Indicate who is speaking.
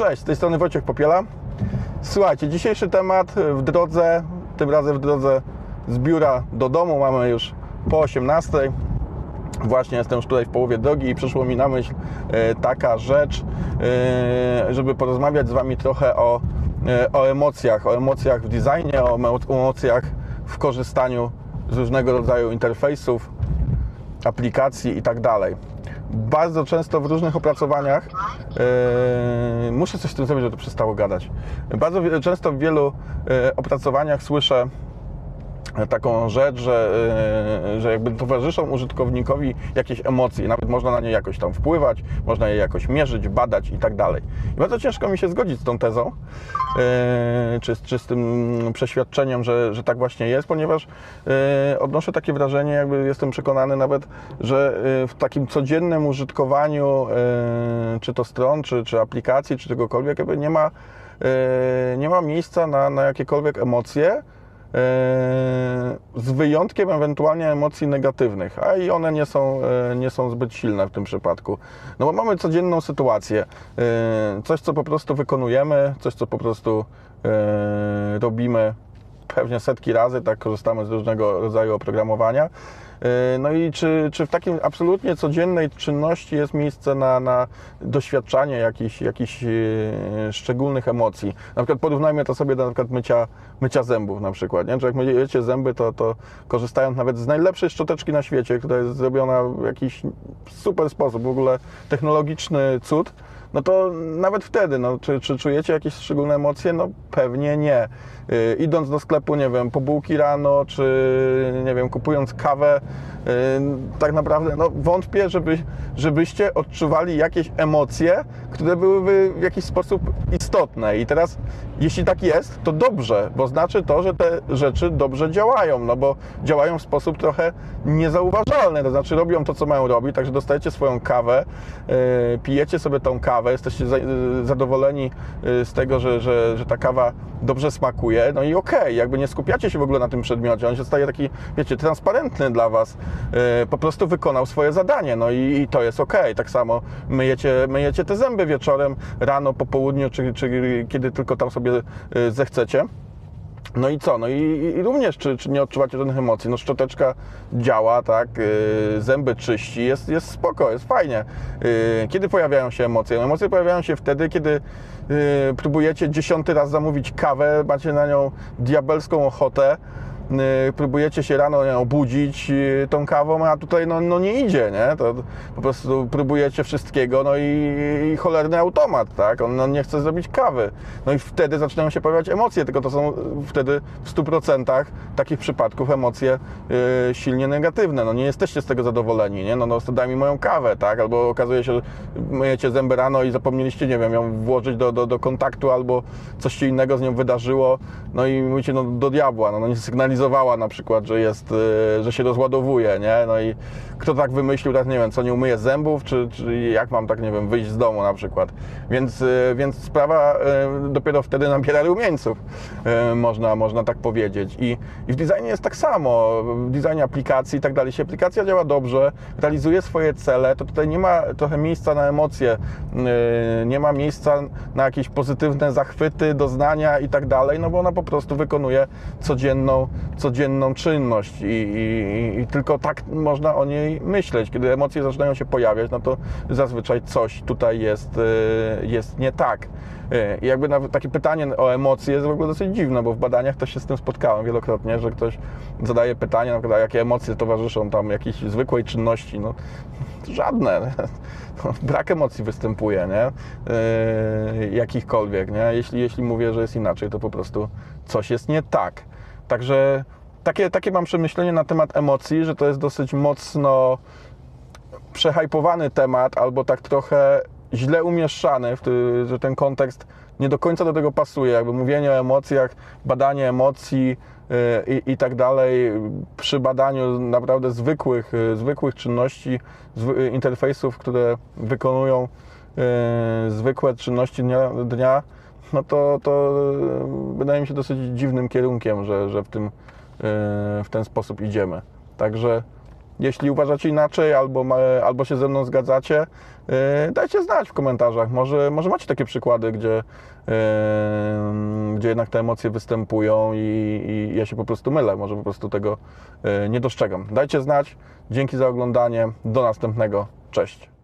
Speaker 1: Cześć, z tej strony Wojciech Popiela. Słuchajcie, dzisiejszy temat w drodze, tym razem w drodze z biura do domu, mamy już po 18. Właśnie jestem już tutaj w połowie drogi i przyszło mi na myśl e, taka rzecz, e, żeby porozmawiać z Wami trochę o, e, o emocjach, o emocjach w designie, o emo- emocjach w korzystaniu z różnego rodzaju interfejsów, aplikacji i tak. Bardzo często w różnych opracowaniach e, muszę coś z tym zrobić, żeby to przestało gadać. Bardzo często w wielu e, opracowaniach słyszę taką rzecz, że, e, że jakby towarzyszą użytkownikowi jakieś emocje, nawet można na nie jakoś tam wpływać, można je jakoś mierzyć, badać i tak dalej. I bardzo ciężko mi się zgodzić z tą tezą, e, czy, czy z tym przeświadczeniem, że, że tak właśnie jest, ponieważ e, odnoszę takie wrażenie, jakby jestem przekonany nawet, że w takim codziennym użytkowaniu, czy to stron, czy, czy aplikacji, czy czegokolwiek, jakby nie ma, nie ma miejsca na, na jakiekolwiek emocje, z wyjątkiem ewentualnie emocji negatywnych, a i one nie są, e, nie są zbyt silne w tym przypadku. No bo mamy codzienną sytuację, e, coś co po prostu wykonujemy, coś co po prostu robimy pewnie setki razy, tak korzystamy z różnego rodzaju oprogramowania. E, No i czy, czy w takim absolutnie codziennej czynności jest miejsce na, na doświadczanie jakichś, jakichś e, szczególnych emocji? Na przykład porównajmy to sobie do na przykład mycia, mycia zębów na przykład. Nie? Czy jak myjecie zęby, to, to korzystając nawet z najlepszej szczoteczki na świecie, która jest zrobiona w jakiś super sposób, w ogóle technologiczny cud, no to nawet wtedy, no, czy, czy czujecie jakieś szczególne emocje? No pewnie nie. Yy, idąc do sklepu, nie wiem, po bułki rano, czy nie wiem, kupując kawę, yy, tak naprawdę no, wątpię, żeby, żebyście odczuwali jakieś emocje, które byłyby w jakiś sposób istotne. I teraz, jeśli tak jest, to dobrze, bo znaczy to, że te rzeczy dobrze działają, no bo działają w sposób trochę niezauważalny, to znaczy robią to, co mają robić, także dostajecie swoją kawę, yy, pijecie sobie tą kawę, jesteście za, yy, zadowoleni yy, z tego, że, że, że ta kawa dobrze smakuje, no i okej, jakby nie skupiacie się w ogóle na tym przedmiocie, on się staje taki, wiecie, transparentny dla Was, yy, po prostu wykonał swoje zadanie, no i, i to jest okej, tak samo myjecie, myjecie te zęby wieczorem, rano, po południu, czy, czy kiedy tylko tam sobie zechcecie. No i co? No i, i również, czy, czy nie odczuwacie żadnych emocji? No szczoteczka działa, tak? Yy, zęby czyści, jest, jest spoko, jest fajnie. Yy, kiedy pojawiają się emocje? Emocje pojawiają się wtedy, kiedy yy, próbujecie dziesiąty raz zamówić kawę, macie na nią diabelską ochotę, próbujecie się rano nie, obudzić yy, tą kawą, a tutaj no, no nie idzie, nie? To po prostu próbujecie wszystkiego, no i, i cholerny automat, tak? On, on nie chce zrobić kawy. No i wtedy zaczynają się pojawiać emocje, tylko to są wtedy w 100% takich przypadków emocje yy, silnie negatywne. No nie jesteście z tego zadowoleni, nie? No, no daj mi moją kawę, tak? Albo okazuje się, że myjecie zęby rano i zapomnieliście, nie wiem, ją włożyć do, do, do kontaktu albo coś się innego z nią wydarzyło, no i mówicie, no do diabła, no, no nie sygnalizowała na przykład, że jest, yy, że się rozładowuje, nie? No i kto tak wymyślił, tak nie wiem, co nie umyje zębów, czy, czy jak mam tak, nie wiem, wyjść z domu na przykład. Więc, yy, więc sprawa yy, dopiero wtedy nabiera rumieńców, można, można tak powiedzieć. I, I w designie jest tak samo, w designie aplikacji i tak dalej. Jeśli aplikacja działa dobrze, realizuje swoje cele, to tutaj nie ma trochę miejsca na emocje, nie ma miejsca na jakieś pozytywne zachwyty, doznania i tak dalej, no bo ona po prostu wykonuje codzienną, codzienną czynność i, i, i tylko tak można o niej myśleć. Kiedy emocje zaczynają się pojawiać, no to zazwyczaj coś tutaj jest, yy, jest nie tak. Yy, I jakby nawet takie pytanie o emocje jest w ogóle dosyć dziwne, bo w badaniach też się z tym spotkałem wielokrotnie, że ktoś zadaje pytanie, na przykład, jakie emocje towarzyszą tam jakiejś zwykłej czynności. No, żadne. No, Brak emocji występuje, nie? Yy, jakichkolwiek, nie? Jeśli, jeśli mówię, że jest inaczej, to po prostu coś jest nie tak. Także takie, takie mam przemyślenie na temat emocji, że to jest dosyć mocno przehajpowany temat, albo tak trochę źle umieszczany, że ten kontekst nie do końca do tego pasuje. Jakby mówienie o emocjach, badanie emocji yy, i, i tak dalej przy badaniu naprawdę zwykłych, yy, zwykłych czynności, zwy, interfejsów, które wykonują zwykłe czynności dnia, dnia no to, to yy, wydaje mi się dosyć dziwnym kierunkiem, że, że w, tym, yy, w ten sposób idziemy. Także Jeśli uważacie inaczej albo, albo się ze mną zgadzacie, yy, dajcie znać w komentarzach. Może, może macie takie przykłady, gdzie, gdzie jednak te emocje występują i, i ja się po prostu mylę. Może po prostu tego nie dostrzegam. Dajcie znać. Dzięki za oglądanie. Do następnego. Cześć.